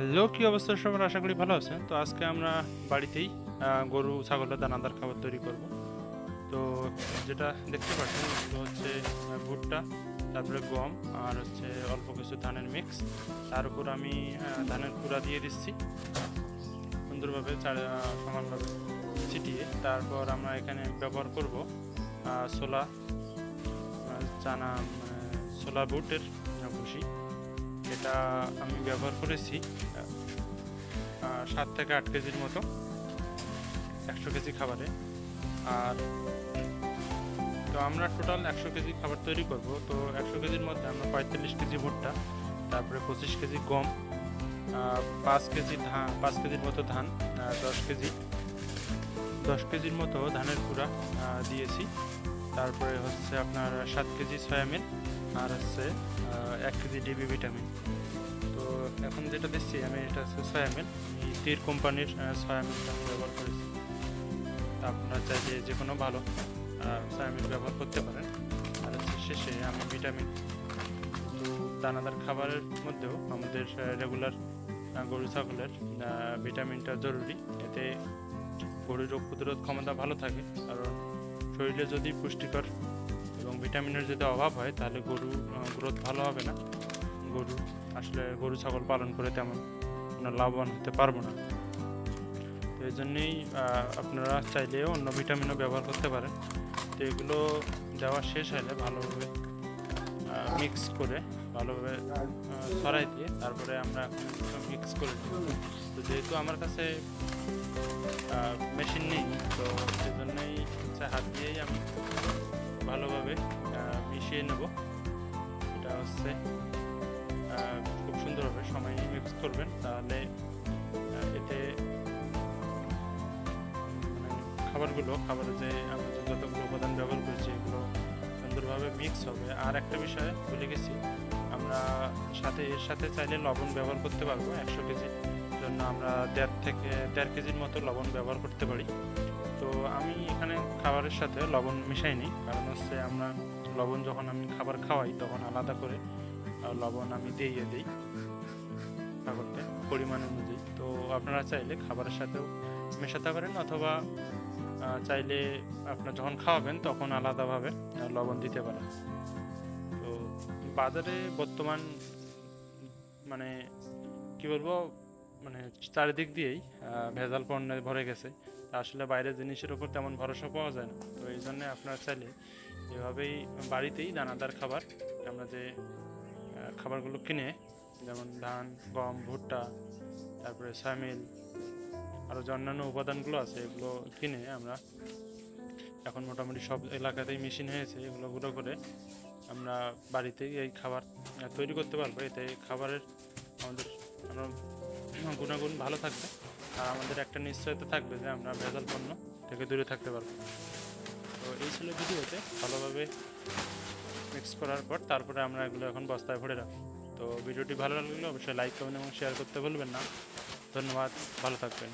Hello কি অবস্থা সবার? আশা করি ভালো আছেন। তো আজকে আমরা বাড়িতেই গরু ছাগলের দানাদার খাবার তৈরি করব। তো যেটা দেখতে পাচ্ছেন হচ্ছে ভুট্টা তারপরে গম আর হচ্ছে অল্প কিছু ধানের মিক্স তার উপর আমি ধানের কুড়া দিয়ে দিচ্ছি। সুন্দরভাবে সমানভাবে ছিটিয়ে। তারপর আমরা এখানে ব্যবহার করব আহ, চানা ছোলা বুটের ভুসি। এটা আমি ব্যবহার করেছি সাত থেকে আট কেজির মতো, একশো কেজি খাবারে। আর তো আমরা টোটাল একশো কেজি খাবার তৈরি করব। তো একশো কেজির মধ্যে আমরা পঁয়তাল্লিশ কেজি ভুট্টা, তারপরে পঁচিশ কেজি গম পাঁচ কেজি ধান, পাঁচ কেজির মতো ধান দশ কেজি। দশ কেজির মতো ধানের গুঁড়া দিয়েছি। তারপরে হচ্ছে আপনার সাত কেজি সয়াবিন আর হচ্ছে এক কেজি ডিবি ভিটামিন তো এখন যেটা দিচ্ছি আমি এটা হচ্ছে সয়াবিন এই তীর কোম্পানির সয়াবিনটা আমি ব্যবহার করেছি। আপনারা চাইলে যে কোনো ভালো সয়াবিন ব্যবহার করতে পারেন। আর হচ্ছে শেষে আমি ভিটামিন তো দানাদার খাবারের মধ্যেও আমাদের রেগুলার গরু, ছাগলের ভিটামিনটা জরুরি। এতে গরুর রোগ প্রতিরোধ ক্ষমতা ভালো থাকে। কারণ শরীরে যদি পুষ্টিকর ভিটামিনের যদি অভাব হয়, তাহলে গরু গ্রোথ ভালো হবে না। গরু আসলে গরু, ছাগল পালন করে তেমন আমরা লাভবান হতে পারব না। তো এই জন্যেই আপনারা চাইলে অন্য ভিটামিনও ব্যবহার করতে পারেন। তো এগুলো দেওয়া শেষ হলে ভালোভাবে মিক্স করে ভালোভাবে ছড়াই দিয়ে তারপরে আমরা মিক্স করে তো যেহেতু আমার কাছে মেশিন নেই, তো সেজন্যই হচ্ছে হাত দিয়েই আমি আহ, নেব। এটা হচ্ছে খুব সুন্দরভাবে সময় মিক্স করবেন তাহলে এতে মানে খাবারগুলো খাবারে যে আমরা যতগুলো উপাদান ব্যবহার করেছি এগুলো সুন্দরভাবে মিক্স হবে। আর একটা বিষয় ভুলে গেছি আমরা সাথে এর সাথে চাইলে লবণ ব্যবহার করতে পারব একশো কেজির জন্য আমরা দেড় থেকে দেড় কেজির মতো লবণ ব্যবহার করতে পারি। তো আমি এখানে খাবারের সাথে লবণ মিশাইনি কারণ হচ্ছে আমরা লবণ যখন আমি খাবার খাওয়াই, তখন আলাদা করে লবণ আমি দিয়ে দিই খাবারতে পরিমাণ অনুযায়ী। তো আপনারা চাইলে খাবারের সাথেও মেশাতে পারেন অথবা চাইলে আপনার যখন খাওয়াবেন তখন আলাদাভাবে লবণ দিতে পারেন। তো বাজারে বর্তমান মানে কি বলব মানে চারিদিক দিয়েই ভেজাল পণ্যে ভরে গেছে। আসলে বাইরের জিনিসের উপর তেমন ভরসা পাওয়া যায় না। তো এই জন্য আপনারা চাইলে এভাবেই বাড়িতেই দানাদার খাবার, আমরা যে খাবারগুলো কিনে, যেমন ধান, গম, ভুট্টা, তারপরে সামিল আরও যে অন্যান্য উপাদানগুলো আছে, এগুলো কিনে আমরা এখন মোটামুটি সব এলাকাতেই মেশিন হয়েছে, এগুলো গুঁড়ো করে আমরা বাড়িতেই এই খাবার তৈরি করতে পারব। এতে খাবারের আমাদের আরও গুণাগুণ ভালো থাকবে। আর আমাদের একটা নিশ্চয়তা থাকবে যে আমরা ভেজাল পণ্য থেকে দূরে থাকতে পারব। তো এই ছিল ভিডিওতে। ভালোভাবে মিক্স করার পর তারপরে আমরা এগুলো এখন বস্তায় ভরে রাখি তো ভিডিওটি ভালো লাগলে অবশ্যই লাইক করবেন এবং শেয়ার করতে ভুলবেন না। ধন্যবাদ, ভালো থাকবেন।